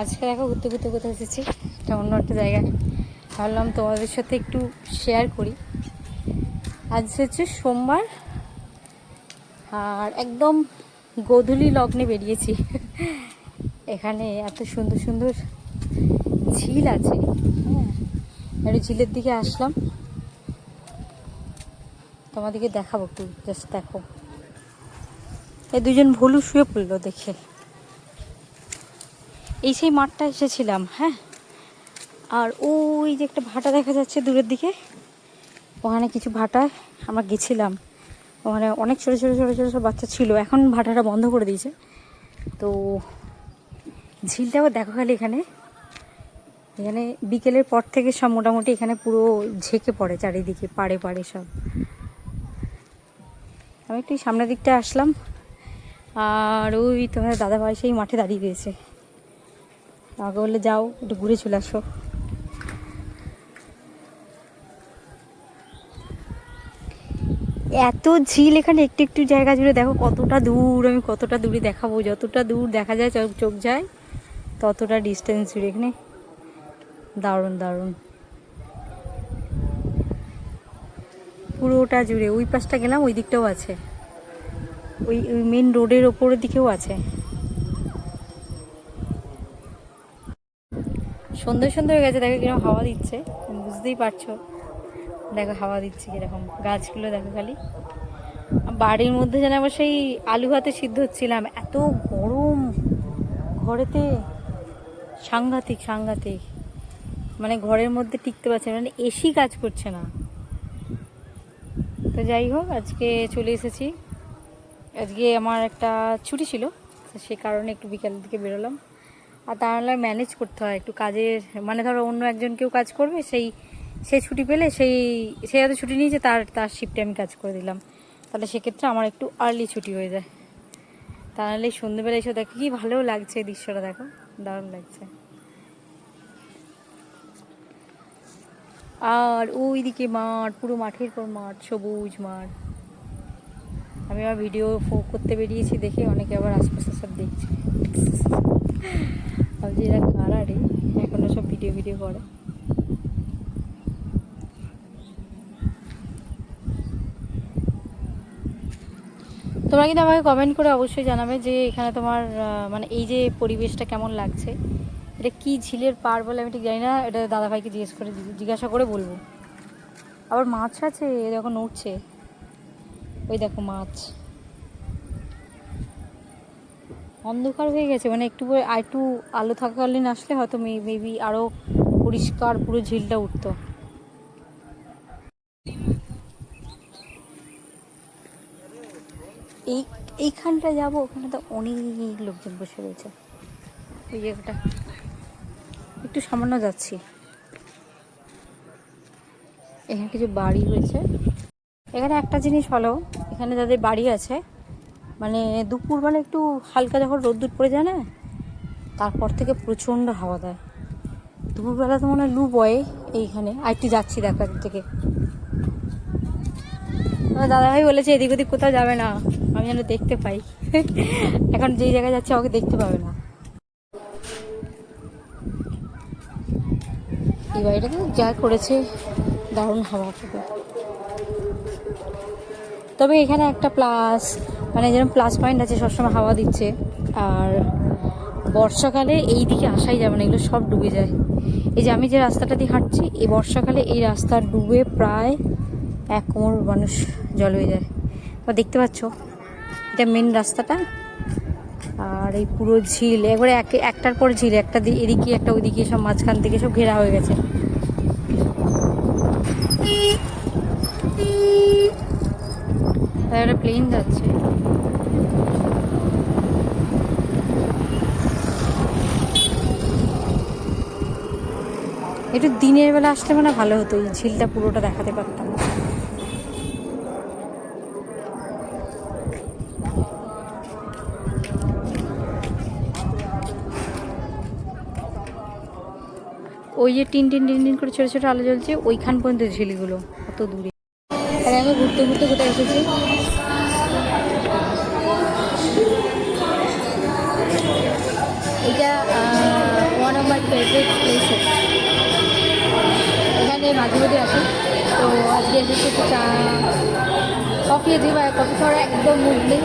আজকে দেখো, ঘুরতে ঘুরতে কোথায় এসেছি? এটা অন্য একটা জায়গায় ভাবলাম তোমাদের সাথে একটু শেয়ার করি। আজ হচ্ছে সোমবার, আর একদম গোধূলি লগ্নে বেরিয়েছি। এখানে এত সুন্দর সুন্দর ঝিল আছে। হ্যাঁ একটু ঝিলের দিকে আসলাম। তোমাদেরকে দেখাবো একটু জাস্ট দেখো। এই দুজন ভুলু শুয়ে পড়ল দেখে। এই সেই মাঠটা এসেছিলাম হ্যাঁ? আর ওই যে একটা ভাটা দেখা যাচ্ছে দূরের দিকে, ওখানে কিছু ভাটায় আমরা গেছিলাম। ওখানে অনেক ছোটো ছোটো ছোটো ছোটো সব বাচ্চা ছিল, এখন ভাটাটা বন্ধ করে দিয়েছে। তো ঝিলটাও দেখো খালি এখানে। এখানে বিকেলের পর থেকে সব মোটামুটি এখানে পুরো ঝেঁকে পড়ে চারিদিকে, পাড়ে পাড়ে সব। আমি একটু সামনের দিকটা আসলাম। আর ওই তোমার দাদা ভাই সেই মাঠে দাঁড়িয়ে রয়েছে। আমাকে বললে যাও, একটু ঘুরে চলে আসো। এত ঝিল এখানে, একটু একটু জায়গা জুড়ে দেখো কতটা দূর, আমি কতটা দূরে দেখাবো। যতটা দূর দেখা যায়, চোখ চোখ যায়, ততটা ডিস্টেন্স জুড়ে এখানে। দারুণ দারুণ। পুরোটা জুড়ে, ওই পাশটা গেলাম, ওই দিকটাও আছে। ওই ওই মেন রোডের ওপরের দিকেও আছে। সুন্দর সুন্দর গেছে, দেখো কীরকম হাওয়া দিচ্ছে। বুঝতেই পারছ। দেখো হাওয়া দিচ্ছে কীরকম, গাছগুলো দেখো খালি। বাড়ির মধ্যে যেন আবার সেই আলু হাতে সিদ্ধ হচ্ছিলাম, এত গরম ঘরেতে। সাংঘাতিক সাংঘাতিক। মানে ঘরের মধ্যে টিকতে পারছে মানে এসি কাজ করছে না। তো যাই হোক, আজকে চলে এসেছি। আজকে আমার একটা ছুটি ছিল সে কারণে একটু বিকালের দিকে বেরোলাম। আর তা নাহলে ম্যানেজ করতে হয়। একটু কাজের মানে ধরো অন্য একজন কেউ কাজ করবে, সেই, সে ছুটি পেলে সেই, সে হয়তো ছুটি নিয়েছে, তার তার শিফটে আমি কাজ করে দিলাম। তাহলে সেক্ষেত্রে আমার একটু আর্লি ছুটি হয়ে যায়। তা নাহলে সন্ধ্যেবেলা এসে দেখো কি ভালো লাগছে দৃশ্যটা, দেখো। দারুণ লাগছে। আর ওই দিকে মাঠ, পুরো মাঠের পর মাঠ, সবুজ মাঠ। আমি আবার ভিডিও করতে বেরিয়েছি দেখে অনেকে আবার আশপাশে সব দেখছে। ভাবছি এরা কারা রে? এখনও সব ভিডিও ভিডিও করে। তোমরা কিন্তু আমাকে কমেন্ট করে অবশ্যই জানাবে যে এখানে তোমার মানে এই যে পরিবেশটা কেমন লাগছে। এটা কি ঝিলের পার বলে আমি ঠিক জানি না, এটা দাদাভাইকে জিজ্ঞেস করে জিজ্ঞাসা করে বলব। আবার মাছ আছে দেখো নড়ছে। ওই দেখো মাছ। অন্ধকার হয়ে গেছে মানে একটু করে একটু আলো থাকাকালীন আসলে হয়তো মেবি আরও পরিষ্কার পুরো ঝিলটা উঠতো। এই, এইখানটা যাব, ওখানে তো অনেক লোকজন বসে রয়েছে। ওই জায়গাটা। একটু সামান্য যাচ্ছি। এখানে কিছু বাড়ি রয়েছে। এখানে একটা জিনিস হলো, এখানে যাদের বাড়ি আছে মানে দুপুর মানে একটু হালকা যখন রোদ্দুর পড়ে যায় না, তারপর থেকে প্রচণ্ড হাওয়া দেয়। দুপুরবেলা তো মনে হয় লু বয়ে এইখানে। আর একটু যাচ্ছি দেখার থেকে। দাদাভাই বলেছে, এদিক ওদিক কোথাও যাবে না। আমি যেন দেখতে পাই। এখন যেই জায়গায় যাচ্ছে আমাকে দেখতে পাবে না। এই বাড়িটাতে যা করেছে, দারুণ হাওয়া তবে এখানে একটা প্লাস মানে যেরকম প্লাস পয়েন্ট আছে, সবসময় হাওয়া দিচ্ছে। আর বর্ষাকালে এই দিকে আসাই যাবে না, এগুলো সব ডুবে যায়। এই যে আমি যে রাস্তাটা দিয়ে হাঁটছি, এই বর্ষাকালে এই রাস্তা ডুবে প্রায় এক কোমর মানুষ জল হয়ে যায়। বা দেখতে পাচ্ছ, এটা মেন রাস্তাটা। আর এই পুরো ঝিল, একবারে এক, একটার পর ঝিল, একটা এদিকে, একটা ওইদিকে, সব মাঝখান থেকে সব ঘেরা হয়ে গেছে। একটা প্লেন যাচ্ছে। একটু দিনের বেলা আসলে মানে ভালো হতো এই ঝিলটা পুরোটা দেখাতে পারতাম। ওই যে টিন টিন টিন টিন করে ছোটো ছোটো আলো জ্বলছে, ওইখান পর্যন্ত ঝিলগুলো কত দূরে। আর আমি ঘুরতে ঘুরতে কোথায় এসেছি? এটা one of my favourite places এখানে মাঝে মধ্যে আসি। তো আজকে এসেছি একটু চা কফি আছে বা কফি খাওয়ার একদম মুড নেই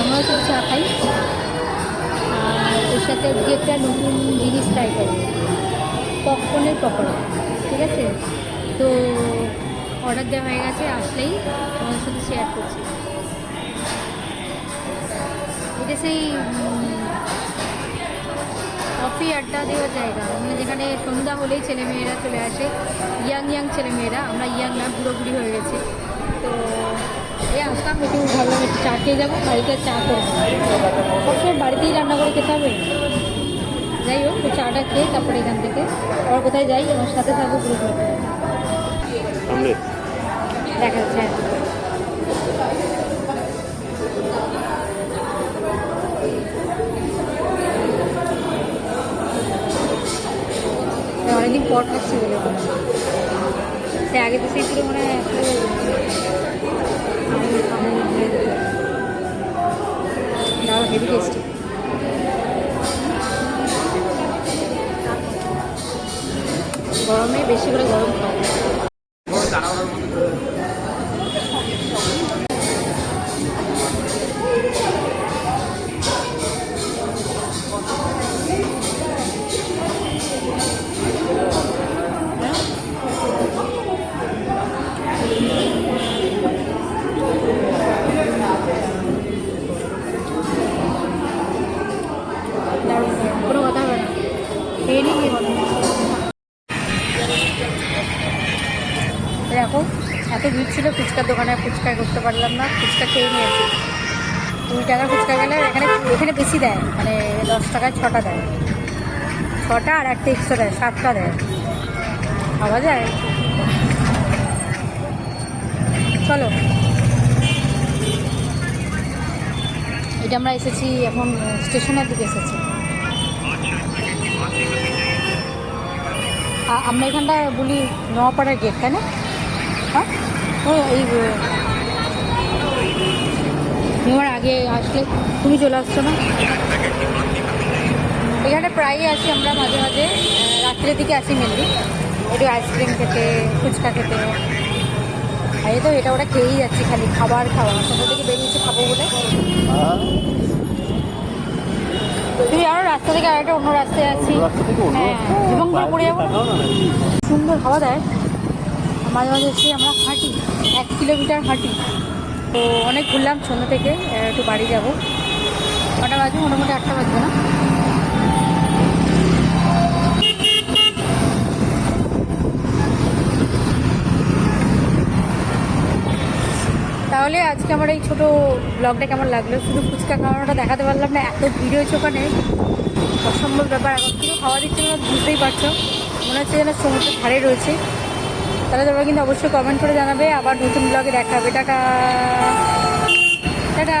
আমরা একটু চা খাই। আর এর সাথে আজকে একটা নতুন জিনিস ট্রাই করব। পপকর্নের পকোড়া, ঠিক আছে? তো অর্ডার দেওয়া হয়ে গেছে, আসলেই তোমাদের সাথে শেয়ার করছি। এটা সেই কফি আড্ডা দেওয়ার জায়গা। মানে যেখানে সন্ধ্যা হলেই ছেলেমেয়েরা চলে আসে। ইয়াং ইয়াং ছেলেমেয়েরা আমরা ইয়াং না বুড়ো বুড়ি হয়ে গেছে। তো এই আসলাম একটু ভাবলাম একটু চা খেয়ে যাব বাড়িতে চা করব সবসময় বাড়িতেই রান্না করে খেতে হবে। যাই হোক চাটা খেয়ে তারপরে এখান থেকে আবার কোথায় যাই আমার সাথে থাকব পুরো দেখা যাচ্ছে অনেকদিন পর খাচ্ছি বলে মনে সে আগে তো সেই ছিল মনে। দাও, হেভি টেস্টি গরমে বেশি করে গরম খাওয়া এত ভিড় ছিল, ফুচকার দোকানে ফুচকা করতে পারলাম না, ফুচকা খেয়ে নিয়েছি। দুই টাকার ফুচকা গেলে এখানে এখানে বেশি দেয় মানে দশ টাকায় ছটা দেয়। ছটা আর একটা এক্সট্রা দেয়, সাতটা দেয়। ভাবা যায়? চলো। এটা আমরা এসেছি এখন স্টেশনের দিকে এসেছি। আমরা এখানটা বলি নোয়াপাড়ার গেট তাই না? হ্যাঁ এই তোমার আগে আসলে তুমি চলে আসছো না? এখানে প্রায়ই আসি আমরা মাঝে মাঝে। রাত্রের দিকে আসি মেনলি একটু আইসক্রিম খেতে ফুচকা খেতে। আর তো এটা ওটা খেয়েই যাচ্ছি খালি খাবার খাওয়া। সন্ধ্যা থেকে বেরিয়েছি খাব বলে। তুমি আরও রাস্তা থেকে আরেকটা অন্য রাস্তায় আছি। হ্যাঁ? এবং যাব? সুন্দর খাওয়া দেয়। মাঝে মাঝে এসে আমরা হাঁটি, এক কিলোমিটার হাঁটি। তো অনেক ঘুরলাম সন্ধ্যা থেকে একটু বাড়ি যাব। কটা বাজবে? মোটামুটি আটটা বাজবে না? তাহলে আজকে আমার এই ছোটো ব্লগটা কেমন লাগল? শুধু ফুচকা খাওয়ানোটা দেখাতে পারলাম না, এত ভিড় হয়েছে ওখানে। অসম্ভব ব্যাপার, এখন কিছু খাওয়া দিচ্ছে না, বুঝতেই পারছ। মনে হচ্ছে যেন সমুদ্রের ধারে রয়েছে। তাহলে তোমরা কিন্তু অবশ্যই কমেন্ট করে জানাবে আবার নতুন ব্লগে দেখাবে টাকা টাটা!